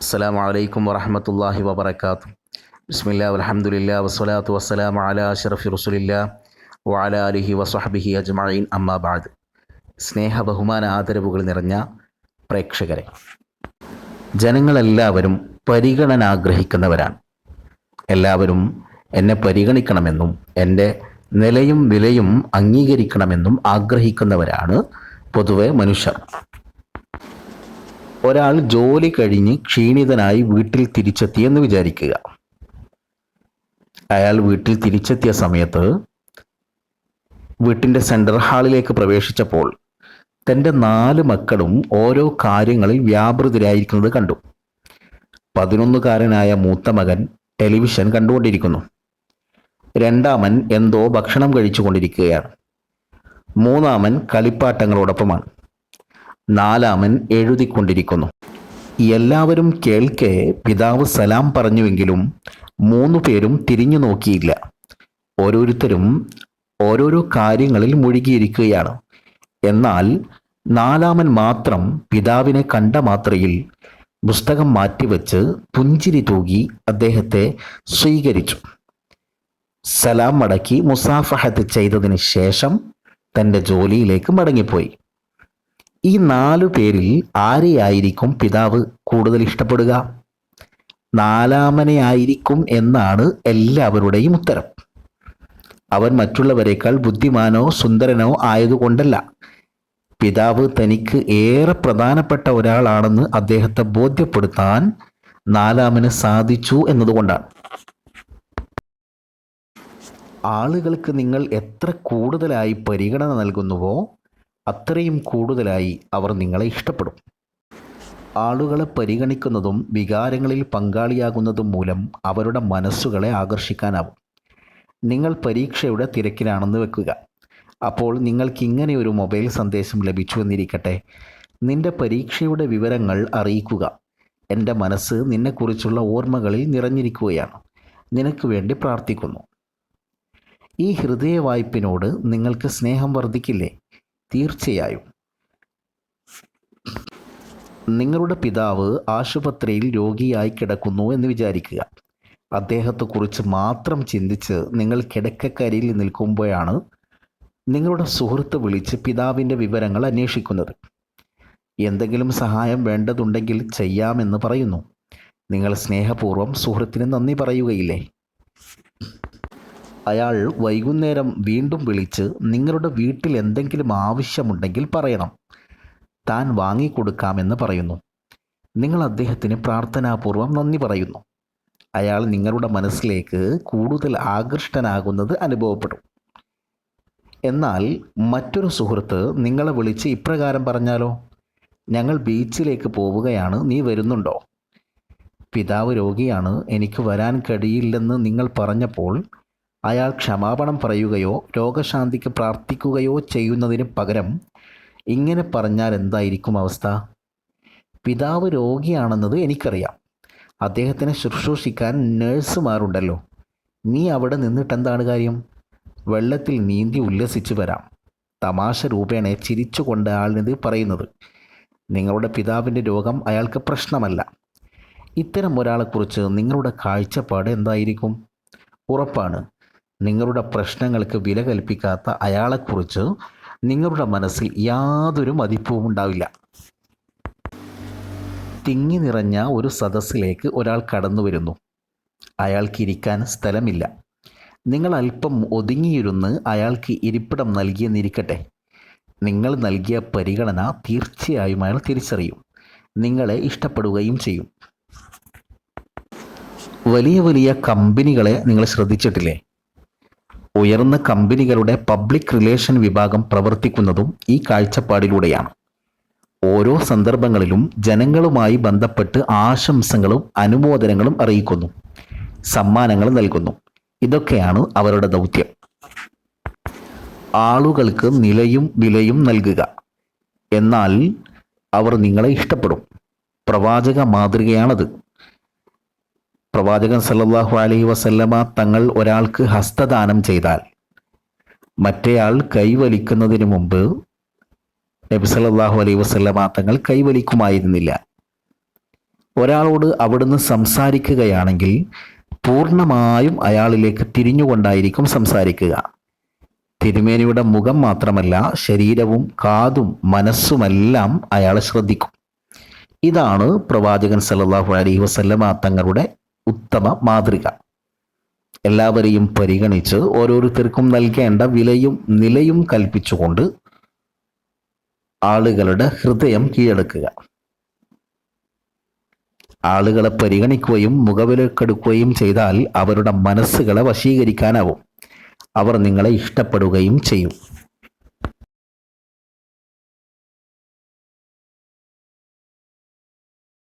അസ്സാം വലൈക്കും വറഹമത്തല്ലാഹി വബർക്കാത്തു ബിസ്മില്ല അലഹമുല്ല വസ്സലാത്തു വസ്സലാം അല അഷറഫി റസുലില്ല വാല അലിഹി വസ്ഹബിഹി അജ്മീൻ അമ്മാബാദ് സ്നേഹ ബഹുമാന ആദരവുകൾ നിറഞ്ഞ പ്രേക്ഷകരെ ജനങ്ങളെല്ലാവരും പരിഗണന ആഗ്രഹിക്കുന്നവരാണ്. എല്ലാവരും എന്നെ പരിഗണിക്കണമെന്നും എന്റെ നിലയും വിലയും അംഗീകരിക്കണമെന്നും ആഗ്രഹിക്കുന്നവരാണ് പൊതുവെ മനുഷ്യർ. ഒരാൾ ജോലി കഴിഞ്ഞ് ക്ഷീണിതനായി വീട്ടിൽ തിരിച്ചെത്തിയെന്ന് വിചാരിക്കുക. അയാൾ വീട്ടിൽ തിരിച്ചെത്തിയ സമയത്ത് വീട്ടിന്റെ സെൻട്രൽ ഹാളിലേക്ക് പ്രവേശിച്ചപ്പോൾ തന്റെ നാല് മക്കളും ഓരോ കാര്യങ്ങളിൽ വ്യാപൃതരായിരിക്കുന്നത് കണ്ടു. പതിനൊന്നുകാരനായ മൂത്ത മകൻ ടെലിവിഷൻ കണ്ടുകൊണ്ടിരിക്കുന്നു. രണ്ടാമൻ എന്തോ ഭക്ഷണം കഴിച്ചുകൊണ്ടിരിക്കുകയാണ്. മൂന്നാമൻ കളിപ്പാട്ടങ്ങളോടൊപ്പമാണ്. നാലാമൻ എഴുതിക്കൊണ്ടിരിക്കുന്നു. എല്ലാവരും കേൾക്കെ പിതാവ് സലാം പറഞ്ഞുവെങ്കിലും മൂന്നു പേരും തിരിഞ്ഞു നോക്കിയില്ല. ഓരോരുത്തരും ഓരോരോ കാര്യങ്ങളിൽ മുഴുകിയിരിക്കുകയാണ്. എന്നാൽ നാലാമൻ മാത്രം പിതാവിനെ കണ്ട മാത്രയിൽ പുസ്തകം മാറ്റിവെച്ച് പുഞ്ചിരി തൂകി അദ്ദേഹത്തെ സ്വീകരിച്ചു. സലാം മടക്കി മുസാഫഹത്ത് ചെയ്തതിന് ശേഷം തന്റെ ജോലിയിലേക്ക് മടങ്ങിപ്പോയി. ഈ നാലു പേരിൽ ആരെയായിരിക്കും പിതാവ് കൂടുതൽ ഇഷ്ടപ്പെടുക? നാലാമനെയായിരിക്കും എന്നാണ് എല്ലാവരുടെയും ഉത്തരം. അവൻ മറ്റുള്ളവരെക്കാൾ ബുദ്ധിമാനോ സുന്ദരനോ ആയതുകൊണ്ടല്ല. പിതാവ് തനിക്ക് ഏറെ പ്രധാനപ്പെട്ട ഒരാളാണെന്ന് അദ്ദേഹത്തെ ബോധ്യപ്പെടുത്താൻ നാലാമന് സാധിച്ചു എന്നതുകൊണ്ടാണ്. ആളുകൾക്ക് നിങ്ങൾ എത്ര കൂടുതലായി പരിഗണന നൽകുന്നുവോ അത്രയും കൂടുതലായി അവർ നിങ്ങളെ ഇഷ്ടപ്പെടും. ആളുകളെ പരിഗണിക്കുന്നതും വികാരങ്ങളിൽ പങ്കാളിയാകുന്നതും മൂലം അവരുടെ മനസ്സുകളെ ആകർഷിക്കാനാവും. നിങ്ങൾ പരീക്ഷയുടെ തിരക്കിലാണെന്ന് വെക്കുക. അപ്പോൾ നിങ്ങൾക്ക് ഇങ്ങനെ ഒരു മൊബൈൽ സന്ദേശം ലഭിച്ചു എന്നിരിക്കട്ടെ നിന്റെ പരീക്ഷയുടെ വിവരങ്ങൾ അറിയിക്കുക. എന്റെ മനസ്സ് നിന്നെക്കുറിച്ചുള്ള ഓർമ്മകളിൽ നിറഞ്ഞിരിക്കുകയാണ്. നിനക്ക് വേണ്ടി പ്രാർത്ഥിക്കുന്നു. ഈ ഹൃദയ വായ്പിനോട് നിങ്ങൾക്ക് സ്നേഹം വർദ്ധിക്കില്ലേ? തീർച്ചയായും. നിങ്ങളുടെ പിതാവ് ആശുപത്രിയിൽ രോഗിയായി കിടക്കുന്നു എന്ന് വിചാരിക്കുക. അദ്ദേഹത്തെക്കുറിച്ച് മാത്രം ചിന്തിച്ച് നിങ്ങൾ കിടക്കക്കരിയിൽ നിൽക്കുമ്പോഴാണ് നിങ്ങളുടെ സുഹൃത്ത് വിളിച്ച് പിതാവിന്റെ വിവരങ്ങൾ അന്വേഷിക്കുന്നത്. എന്തെങ്കിലും സഹായം വേണ്ടതുണ്ടെങ്കിൽ ചെയ്യാമെന്ന് പറയുന്നു. നിങ്ങൾ സ്നേഹപൂർവം സുഹൃത്തിന് നന്ദി പറയുകയില്ലേ? അയാൾ വൈകുന്നേരം വീണ്ടും വിളിച്ച് നിങ്ങളുടെ വീട്ടിൽ എന്തെങ്കിലും ആവശ്യമുണ്ടെങ്കിൽ പറയണം. താൻ വാങ്ങിക്കൊടുക്കാമെന്ന് പറയുന്നു. നിങ്ങൾ അദ്ദേഹത്തിന് പ്രാർത്ഥനാപൂർവം നന്ദി പറയുന്നു. അയാൾ നിങ്ങളുടെ മനസ്സിലേക്ക് കൂടുതൽ ആകൃഷ്ടനാകുന്നത് അനുഭവപ്പെടും എന്നാൽ മറ്റൊരു സുഹൃത്ത് നിങ്ങളെ വിളിച്ച് ഇപ്രകാരം പറഞ്ഞാലോ? ഞങ്ങൾ ബീച്ചിലേക്ക് പോവുകയാണ് നീ വരുന്നുണ്ടോ? പിതാവ് രോഗിയാണ് എനിക്ക് വരാൻ കഴിയില്ലെന്ന് നിങ്ങൾ പറഞ്ഞപ്പോൾ അയാൾ ക്ഷമാപണം പറയുകയോ രോഗശാന്തിക്ക് പ്രാർത്ഥിക്കുകയോ ചെയ്യുന്നതിന് പകരം ഇങ്ങനെ പറഞ്ഞാൽ എന്തായിരിക്കും അവസ്ഥ? പിതാവ് രോഗിയാണെന്നത് എനിക്കറിയാം. അദ്ദേഹത്തിനെ ശുശ്രൂഷിക്കാൻ നേഴ്സുമാരുണ്ടല്ലോ. നീ അവിടെ നിന്നിട്ട് എന്താണ് കാര്യം? വെള്ളത്തിൽ നീന്തി ഉല്ലസിച്ചു വരാം. തമാശ രൂപേണ ചിരിച്ചുകൊണ്ട് ആളിനിത് പറയുന്നത്. നിങ്ങളുടെ പിതാവിന്റെ രോഗം അയാൾക്ക് പ്രശ്നമല്ല. ഇത്തരം ഒരാളെക്കുറിച്ച് നിങ്ങളുടെ കാഴ്ചപ്പാട് എന്തായിരിക്കും? ഉറപ്പാണ്. നിങ്ങളുടെ പ്രശ്നങ്ങൾക്ക് വില കൽപ്പിക്കാത്ത അയാളെക്കുറിച്ച് നിങ്ങളുടെ മനസ്സിൽ യാതൊരു മതിപ്പും ഉണ്ടാവില്ല. തിങ്ങി നിറഞ്ഞ ഒരു സദസ്സിലേക്ക് ഒരാൾ കടന്നു വരുന്നു. അയാൾക്ക് ഇരിക്കാൻ സ്ഥലമില്ല. നിങ്ങൾ അല്പം ഒതുങ്ങിയിരുന്ന് അയാൾക്ക് ഇരിപ്പിടം നൽകിയെന്നിരിക്കട്ടെ. നിങ്ങൾ നൽകിയ പരിഗണന തീർച്ചയായും അയാൾ തിരിച്ചറിയും. നിങ്ങളെ ഇഷ്ടപ്പെടുകയും ചെയ്യും. വലിയ വലിയ കമ്പനികളെ നിങ്ങൾ ശ്രദ്ധിച്ചിട്ടില്ലേ? ഉയർന്ന കമ്പനികളുടെ പബ്ലിക് റിലേഷൻ വിഭാഗം പ്രവർത്തിക്കുന്നതും ഈ കാഴ്ചപ്പാടിലൂടെയാണ്. ഓരോ സന്ദർഭങ്ങളിലും ജനങ്ങളുമായി ബന്ധപ്പെട്ട് ആശംസകളും അനുമോദനങ്ങളും അറിയിക്കുന്നു. സമ്മാനങ്ങൾ നൽകുന്നു. ഇതൊക്കെയാണ് അവരുടെ ദൗത്യം. ആളുകൾക്ക് നിലയും വിലയും നൽകുക. എന്നാൽ അവർ നിങ്ങളെ ഇഷ്ടപ്പെടും. പ്രവാചക മാതൃകയാണത്. പ്രവാചകൻ സല്ലാഹു അലഹി വസല്ലമ തങ്ങൾ ഒരാൾക്ക് ഹസ്തദാനം ചെയ്താൽ മറ്റേയാൾ കൈവലിക്കുന്നതിന് മുമ്പ് നബി സല്ലാഹു അലൈഹി വസല്ലമ തങ്ങൾ കൈവലിക്കുമായിരുന്നില്ല. ഒരാളോട് അവിടുന്ന് സംസാരിക്കുകയാണെങ്കിൽ പൂർണമായും അയാളിലേക്ക് തിരിഞ്ഞുകൊണ്ടായിരിക്കും സംസാരിക്കുക. തിരുമേനിയുടെ മുഖം മാത്രമല്ല ശരീരവും കാതും മനസ്സുമെല്ലാം അയാൾ ശ്രദ്ധിക്കും. ഇതാണ് പ്രവാചകൻ സല്ലാഹു അലൈഹി വസല്ലമ തങ്ങളുടെ ഉത്തമ മാതൃക. എല്ലാവരെയും പരിഗണിച്ച് ഓരോരുത്തർക്കും നൽകേണ്ട വിലയും നിലയും കൽപ്പിച്ചുകൊണ്ട് ആളുകളുടെ ഹൃദയം കീഴടക്കുക. ആളുകളെ പരിഗണിക്കുകയും മുഖവിലക്കെടുക്കുകയും ചെയ്താൽ അവരുടെ മനസ്സുകളെ വശീകരിക്കാനാവും. അവർ നിങ്ങളെ ഇഷ്ടപ്പെടുകയും ചെയ്യും.